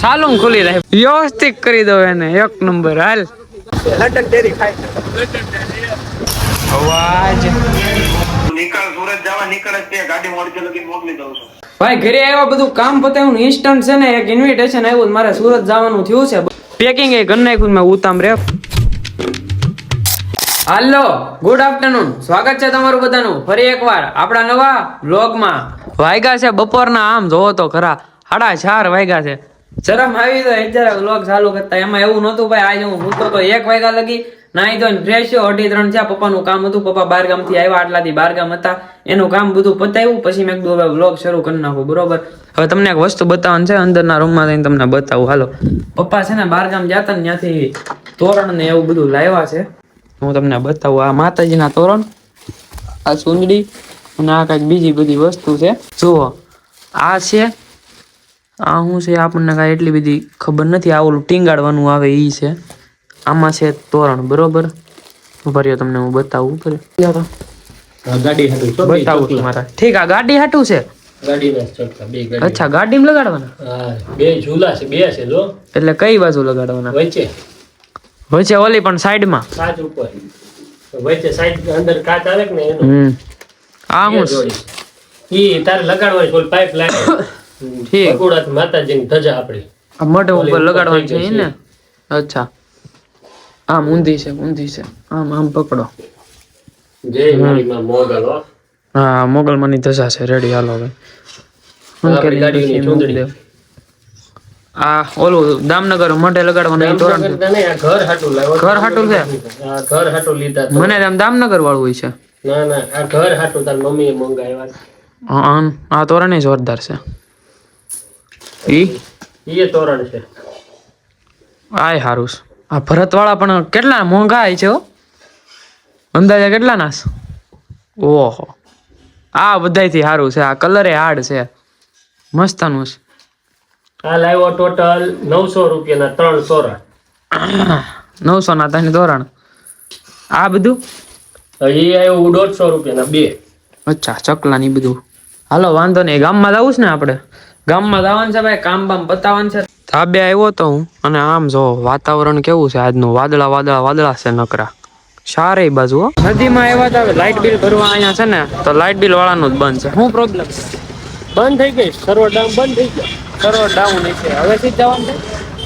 સાલું ખુલી રહે. વ્યવસ્થિત કરી દો એને એક નંબર હાલ. લંડન ડેરી ખાય અવાજ. નીકળ સુરત જવા નીકળે તે ગાડી મોડી લગી મોકલી દઉં છું. ભાઈ ઘરે આવ્યા બધું કામ પતાવ્યું ઇન્સ્ટન્ટ છે ને એક ઇન્વિટેશન આવ્યું મારે સુરત જવાનું થયું છે. પેકિંગ એ ઘર નાખ્યું મેં ઉતામ રે. હાલો ગુડ આફ્ટરનૂન સ્વાગત છે તમારું બધાનું. ફરી એકવાર આપણા નવા બ્લોગમાં વાયગા છે બપોરના આમ જોવો તો ખરા. સાડા ચાર વાગ્યા છે. શરમ આવી તો જરા વ્લોગ ચાલુ કરતા. એમાં એવું નહોતું ભાઈ, આજે હું સૂતો તો એક વાગ્યા લગી નાઈ ધોઈને ફ્રેશ થયો. અઢી ત્રણ થયા. પપ્પાનું કામ હતું. પપ્પા બાર ગામથી આવ્યા, આટલાથી બાર ગામ હતા. એનું કામ બધું પતાવ્યું. પછી મેં કીધું, હવે વ્લોગ શરૂ કરી નાખું. બરોબર? હવે તમને એક વસ્તુ બતાવવાનું છે. અંદરના રૂમમાં જઈને તમને બતાવું. હાલો. પપ્પા છે ને બાર ગામ જતા ને ત્યાંથી તોરણ ને એવું બધું લાવ્યા છે. હું તમને બતાવું. આ માતાજીના તોરણ, આ સુંદડી અને આ કાંઈક બીજી બધી વસ્તુ છે. જુઓ. આ છે આ શું છે આપણને કાંઈ એટલી બધી ખબર નથી. આ ઓલું ટીંગાડવાનું આવે એ છે. આમાં છે તોરણ બરોબર? ભર્યો તમને હું બતાવું હતું બતાવું ચોકલા. ઠીક આ ગાડી હાટું છે? અચ્છા ગાડી. અચ્છા લગાડવાના? બે ઝૂલા છે બે છે જો. એટલે કઈ બાજુ લગાડવાના? વચ્ચે. વચ્ચે ઓલી પણ સાઈડમાં. કાચ ઉપર. વચ્ચે સાઈડ અંદર કાચ આવે ને એનો? હમ. આ હું ઈ તારે લગાડવાની છે પાઇપ લાઈન ઠીક. ભગોળા માતાજીની ધજા આપણી. આ મોઢે ઉપર લગાડવાની છે ને અચ્છા. આમ ઊંધી છે ઊંધી છે. આમ આમ પકડો. જય મારી માં મોગલ હો. હા મોગલમાની ધજા છે. રેડી હાલો હવે. આ ઓલું દામનગર મઢે લગાડવાનું ઘર હાટું ઘર હાટું છે? ઘર હાટું લીધા મને આમ દામનગર વાળું હોય છે. ના ના આ ઘર હાટું તાર મમ્મીએ મંગાવ્યા હા, આ તોરણ જોરદાર છે. ઈ? ઈ એ તોરણ છે. આય હારું આ ભરતવાળા પણ કેટલા મોંઘા આય છે હો? અંદાજે કેટલા નાસ ઓહો. આ બધાયથી સારું છે. આ કલરે હાર્ડ છે. મસ્તાનું છે. આ લાવ્યો ટોટલ નવસો રૂપિયાના ત્રણ તોરણ. નવસો ના ત્રણ. ધોરણ આ બધું? એ આવ્યું દોઢસો રૂપિયાના બે. અચ્છા ચકલા ની બધું. હાલો વાંધો નહીં. ગામમાં જવું છે ને આપણે? ગામમાં જવાનું છે ભાઈ કામ બામ બતાવવાનું છે. ધાબે આવ્યો તો હું અને આમ જો વાતાવરણ કેવું છે આજનું? વાદળા વાદળા વાદળા છે નકરા. સારે બાજુ નદીમાં આવ્યા હતા લાઇટ બિલ ભરવા અહીંયા છે ને તો લાઇટ બિલ વાળાનું જ બંધ છે. શું પ્રોબ્લેમ બંધ થઈ ગઈ. સર્વર ડાઉન બંધ થઈ ગયો. સર્વર ડાઉન છે. હવે થી જવાનું છે.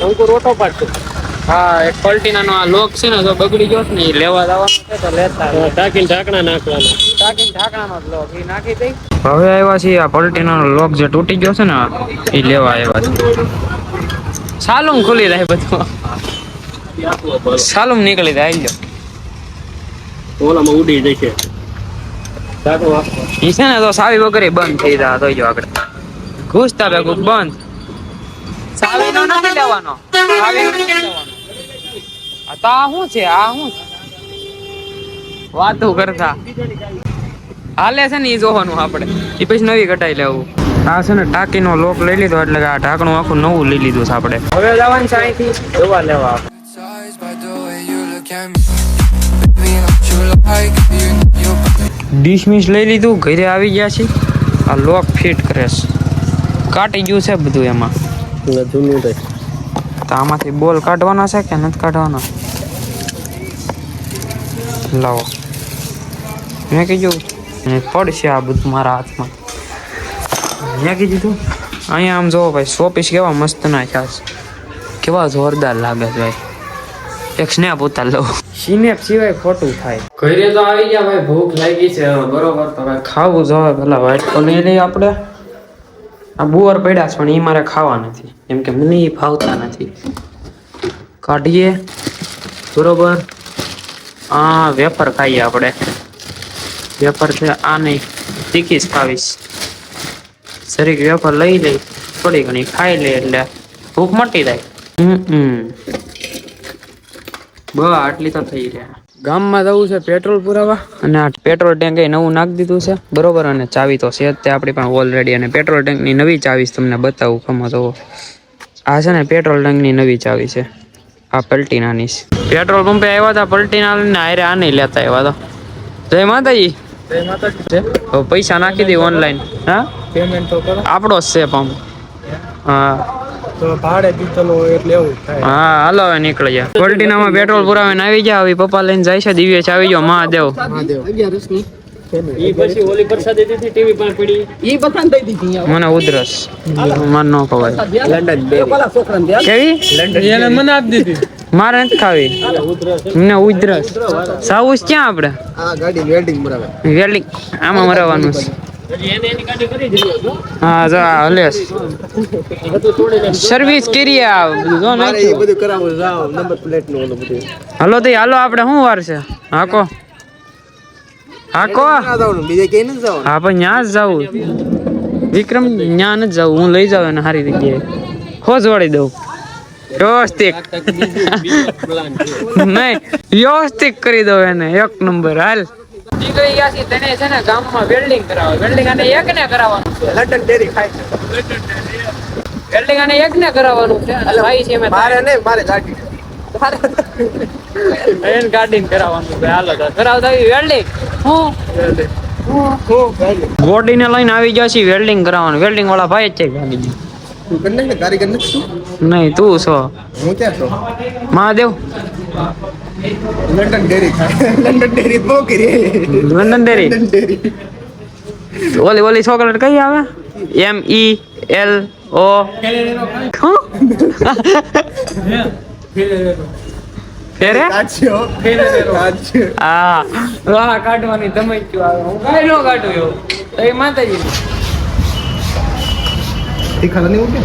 અંકુર ઓટો પાડતો હા એક પલટીનાનો આ લોક છે ને જો બગડી ગયો ને એ લેવા જવાનું છે તો લેતા ટાંકીને ઢાંકણા નાખવાના. ટાંકી ઢાંકણાનો જ લોક ઈ નાખી દઈ. હવે આવ્યા છીએ આ પલટીનાનો લોક જે તૂટી ગયો છે ને એ લેવા આવ્યા છે સાલુમ ખુલી રહે બધું. સાલુમ નીકળી જાય આવી જાઓ ઓલામાં ઉડી જશે ઈ છે ને તો સાવી વગર બંધ થઈ જાય તો જો આગળ. ઘૂસતા ભેગું બંધ. સાવીનો નથી લેવાનો. સાવીનો નથી લેવાનો. આ શું છે? આ શું વાતો કરતા. ઈ જોવાનું આપણે. પછી નવી કટાઈ લેવું. આ છે ને ટાંકીનો લોક લઈ લીધો, એટલે આ ઢાંકણું આખું નવું લઈ લીધું છે આપણે. લઈ લીધું, ઘરે આવી ગયા છે આ લોક ફિટ કરે કાટી ગયું છે બધું એમાં. જૂનું તો આમાંથી બોલ કાઢવાના છે કે નથી કાઢવાના? લાવો. મેં કીધું પડશે આ બધું મારા હાથમાં. મેં કીધું અહીંયા આમ જોવો ભાઈ સો પીસ કેવા મસ્ત નાખ્યા છે કેવા જોરદાર લાગે છે ભાઈ. એક સ્નેપ ઉતાર લઉં. સ્નેપ સિવાય ખોટું થાય. ઘરે તો આવી ગયા ભાઈ ભૂખ લાગી છે બરોબર તો ખાવું જોવે પેલા વાઈટ તો લઈ લઈએ આપણે. આ બુવર પડ્યા છે, પણ એ મારે ખાવા નથી. કેમ કે મને એ ભાવતા નથી. કાઢીએ. બરોબર. આ વેફર ખાઈએ આપણે. વેફર છે આ નહીં તીખી જ ખાવીશ. જરીક વેફર લઈ લઈ, થોડી ઘણી ખાઈ લે એટલે ભૂખ મટી જાય. હમ બસ, આટલી તો થઈ રહ્યા ગામમાં જવું છે પેટ્રોલ પુરાવા. અને આ પેટ્રોલ ટેન્ક એ નવું નાખી દીધું છે. બરોબર અને ચાવી તો છે તે આપણી પણ ઓલરેડી અને પેટ્રોલ ટેન્કની નવી ચાવી તમને બતાવું ખમો તો આ છે ને પેટ્રોલ ટેન્કની નવી ચાવી છે. આ પલટીનાની છે. પેટ્રોલ પંપે આવ્યા હતા પલટીના ને આરે આ નહીં લેતા આવ્યા હતા જય માતાજી. હવે પૈસા નાખી દઈ ઓનલાઈન હા? પેમેન્ટ તો કરો. આપણો જ છે પંપ. હા. ભાડે દીધેલો હોય એટલે એવું થાય. હા હાલો હવે નીકળી ગયા. ગોલ્ટીનામાં પેટ્રોલ પુરાવીને આવી ગયા હવે પપ્પા લઈને જાય છે દિવ્ય આવી ગયો મહાદેવ ઈ પછી ઓલી પ્રસાદી દીધી ટીવી પર પડી. મને ઉધરસ. મન ન ખવાય કેવી? મને આપી દીધી. મારે નથી ખાવી. મને ઉધરસ. સાવું ક્યાં આપણે વેલ્ડિંગ આમાં મરાવાનું છે. હા જો સર્વિસ કરી આ બધું જો મારે એ બધું કરાવવું જાવ નંબર પ્લેટનું ઓલું બધું. હાલો તો હાલો આપણે શું વાર છે? હાકો. હાકો. ના બીજે જવાનું. હા પણ ત્યાં જ જવું વિક્રમ ત્યાં નથી જવું હું લઈ જાવ એને સારી જગ્યાએ. ખોજવાડી દઉં. વ્યવસ્થિત. નહીં વ્યવસ્થિત કરી દઉં એને એક નંબર હાલ. નીકળી ગયા છીએ તેને છે ને ગામમાં વેલ્ડિંગ કરાવે. વેલ્ડિંગ અને એક ને કરાવવાનું છે. લંડન ડેરી ખાય છે. વેલ્ડિંગ અને એક ને કરાવવાનું છે. અને ભાઈ છે મારે ને મારે ગાડી મેન ગાર્ડિંગ કરાવવાનું છે. હાલો તો. કરાવતા વેલ્ડિંગ હું? ગોડીને લઈને આવી ગયા છીએ વેલ્ડિંગ કરાવવાનું. વેલ્ડિંગ વાળા ભાઈ જ છે ગાડી તું કારીગર નથી નહીં તું છો. હું ક્યાં છો? Mahadev. London dairy London dairy બહુ કરી લંડન ડેરી? London dairy. ઓલી ઓલી ચોકલેટ કઈ આવે? એમ ઈ એલ ઓ. ફેરે? કાચ્યો કાચ્યો હા. વાહ કાઢવાની તમે જ આવે. હું કાંઈ ન કાઢું એવું. તો એ માતાજી તીખા નહીં ઉઠે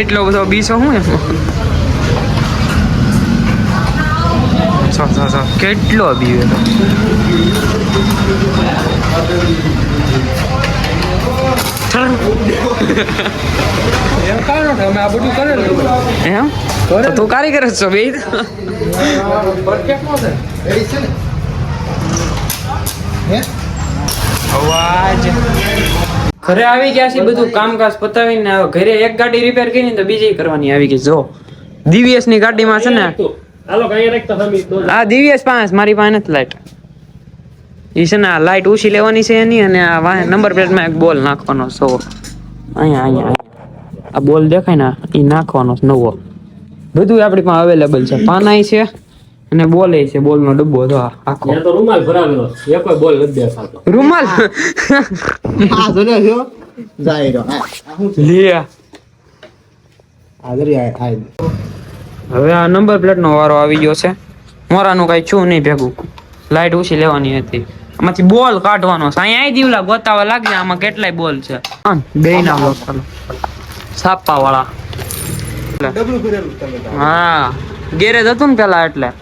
એટલો બધો બીસો હું એમ? સો સો સો કેટલો બીવે તો એમ તો તું કારીગર જ છો બે ને અવાજ. ઘરે આવી ગયા છે બધું કામકાજ પતાવીને ઘરે એક ગાડી રિપેર કરીને તો બીજી કરવાની આવી ગઈ. જો દિવ્યસની ગાડીમાં છે ને હાલો કઈ રાખતા સમી આ દિવ્યેશ પાસ મારી પાસે નથી લાઈટ ઈ છે ને આ લાઈટ ઉછી લેવાની છે એની અને આ વાહે નંબર પ્લેટમાં એક બોલ નાખવાનો સો અહીંયા અહીંયા. આ બોલ દેખાય ને એ નાખવાનો નવો. બધું આપણી પાસે અવેલેબલ છે. પાનાય છે અને બોલે છે. બોલનો ડબ્બો તો આખો. તો રૂમાલ ભરાવેલો છે. એકોય બોલ નથી દેખાતો. રૂમાલ? આ જોને જો. જાય રહ્યો હા શું લે આ. જરી આ આ હવે આ નંબર પ્લેટ નો વારો આવી ગયો છે. મોરાનું કઈ છું નહીં ભેગું. લાઈટ ઓછી લેવાની હતી. આમાંથી બોલ કાઢવાનો છે. અહીંયા આઈ દીવલા ગોતાવા લાગે આમાં કેટલાય બોલ છે. બે ના બોલ. ચાલો છાપા વાળા. હા ગેરેજ હતું ને પેલા એટલે.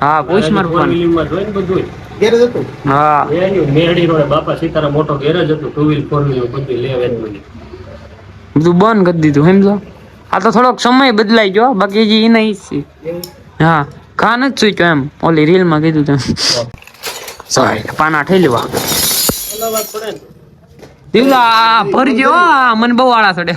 હા? પૂછ માર ફોર વ્હીલમાં જોઈને બધું ગેરેજ હતું? હા. એની રોડે બાપા સીતારામ મોટો ગેરેજ હતું ટુ વ્હીલ ફોર વ્હીલ બધું લેવે બધું. બધું બંધ કરી દીધું સમજો? આ તો થોડોક સમય બદલાઈ ગયો બાકી હજી ઈ નહીં છે. હા ખાન જ સૂચ્યો એમ. ઓલી રીલમાં કીધું તેમ સોરી પાના ઠેલી લેવા. દીવલા ભરજો મને બહુ આળા ચડે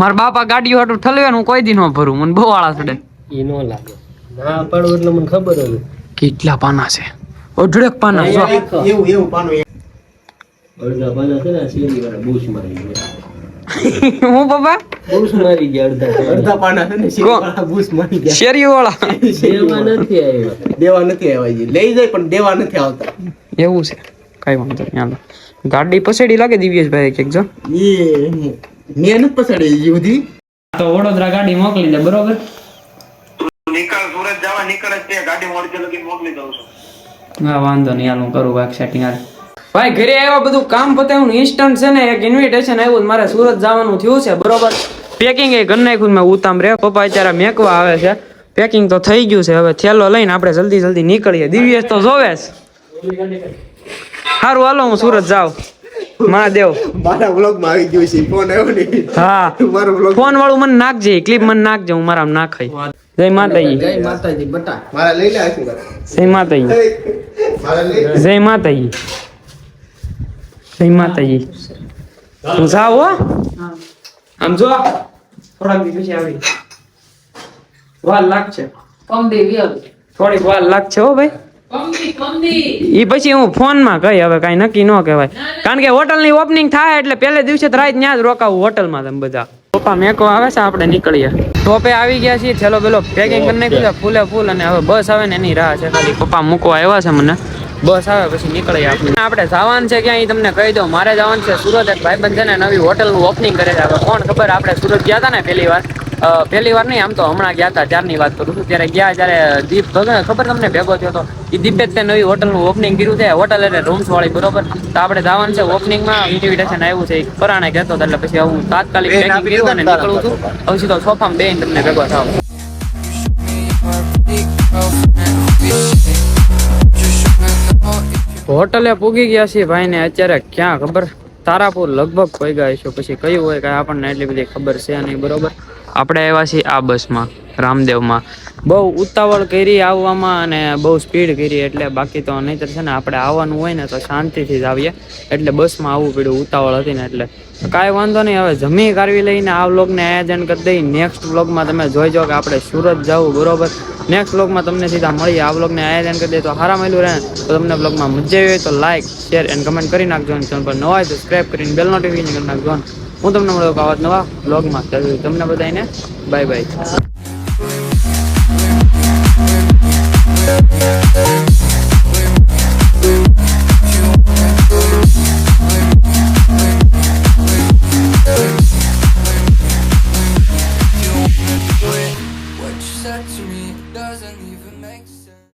મારા બાપા ગાડીઓ હાટું ઠલવે ને હું કોઈ દી ન ભરું મને બહુ આળા ચડે ઈ નો લાગે. ના પડવું એટલે મને ખબર હતી કેટલા પાના છે? અઢળક પાના એવું એવું પાનું અઢળક પાના છે ને શેરી વાળા બૂસ મારી ગયા. હું બાબા? બૂસ મારી ગયા અડધા અડધા પાના છે ને શેરીવાળા બૂસ મળી ગયા. શેરી દેવા નથી આવ્યા. દેવા નથી આવ્યા. લઈ જાય પણ દેવા નથી આવતા. એવું છે. કઈ વાંધો નહીં હાલો. ગાડી પસેડી લાગે દિવ્યેશભાઈ કે જો. એ મેં નથી પસેડી હજી સુધી તો વડોદરા ગાડી મોકલી દે બરોબર? નિકાલ સુરત જવા નીકળે જ તે ગાડી મોડકે લગી મોકલી દઉં છું. હા વાંધો નહીં હાલ હું કરું બાઈક સેટિંગ હાલ. ભાઈ ઘરે આવ્યા બધું કામ પતાવ્યું ઇન્સ્ટન્ટ છે ને એક ઇન્વિટેશન આવ્યું મારે સુરત જવાનું થયું છે બરોબર? પેકિંગ એ ઘર નાખ્યું મેં ઉતામ રે. પપ્પા અત્યારે મેકવા આવે છે. પેકિંગ તો થઈ ગયું છે. હવે થેલો લઈને આપણે જલ્દી જલ્દી નીકળીએ. દિવ્યેશ તો જોવે સારું હાલો હું સુરત જાઉં. મહાદેવ. મારા વ્લોગમાં આવી ગયું છે. ફોન આવ્યો ને હા. મારો વ્લોગ ફોન વાળું મને નાખજે. ક્લિપ મને નાખજે. હું મારા નાખાય. જય માતાજી. માતાજી બટા. મારા લઈ લે જય માતાજી. મારા લઈ જય માતાજી. જય માતાજી. તું જાવ હો? આમ જો. થોડાક દી પછી આવી. વાર લાગશે. થોડીક વાર લાગશે હો ભાઈ. ઈ પછી હું ફોનમાં કહી હવે કાંઈ નક્કી ન કહેવાય. કારણ કે હોટલની ઓપનિંગ થાય એટલે પહેલે દિવસે તો રાત ત્યાં જ રોકાવું હોટલમાં તમે બધા. પપ્પા મેકો આવે છે આપણે નીકળીએ. ટોપે આવી ગયા છીએ છેલ્લો પેલો પેકિંગ કરી નાખ્યું છે ફૂલે ફૂલ અને હવે બસ આવે ને એની રાહ છે ખાલી. પપ્પા મૂકવા આવ્યા છે મને. બસ આવે પછી નીકળીએ આપણે. આપણે જવાનું છે ક્યાંય તમને કહી દો મારે જવાનું છે સુરત. એક ભાઈબંધ છે ને નવી હોટલનું ઓપનિંગ કરે છે. હવે કોણ ખબર આપણે સુરત ગયા હતા ને પહેલી વાર? પહેલી વાર નહીં આમ તો હમણાં ગયા હતા ત્યારની વાત કરું છું. ત્યારે ગયા ત્યારે દીપ ભગત ખબર તમને ભેગો થયો હતો એ દીપે જ તે નવી હોટલનું ઓપનિંગ કર્યું છે. હોટલ એટલે રૂમ્સ વાળી બરોબર? તો આપણે જવાનું છે ઓપનિંગમાં ઇન્વિટેશન આવ્યું છે પરાણે કહેતો એટલે પછી હું તાત્કાલિક પેકિંગ કર્યું અને નીકળું છું. હવે સીધો સોફામાં બેન તમને ભેગો થાવ. હોટલે પૂગી ગયા છીએ ભાઈને, અત્યારે ક્યાં ખબર? તારાપુર લગભગ પહોંચી ગયા છે પછી કયું હોય કાંઈ આપણને એટલી બધી ખબર છે નહીં, બરોબર? આપણે આવ્યા છીએ આ બસમાં, રામદેવમાં. બહુ ઉતાવળ કરી આવવામાં અને બહુ સ્પીડ કરી, એટલે બાકી તો નહીંતર છે ને આપણે આવવાનું હોય ને તો શાંતિથી જ આવીએ. એટલે બસમાં આવવું પડ્યું, ઉતાવળ હતી ને એટલે. કાંઈ વાંધો નહીં, હવે જમી કાઢવી લઈને આ વ્લોગને આયોજન કરી દઈ. નેક્સ્ટ વ્લોગમાં તમે જોઈજો કે આપણે સુરત જવું બરોબર? નેક્સ્ટ વ્લોગમાં તમને સીધા મળીએ આ વ્લોગને આયોજન કરી દઈએ તો સારા મળ્યું રહે. તો તમને વ્લોગમાં મજા આવી હોય તો લાઇક શેર એન્ડ કમેન્ટ કરી નાખજો અને ચેનલ પર નવા હોય સબસ્ક્રાઈબ કરીને બેલ નોટિફિકેશન કરી નાખજો. હું તમને મળ્યો આવા નવા બ્લોગમાં તમને બધાને બાય બાય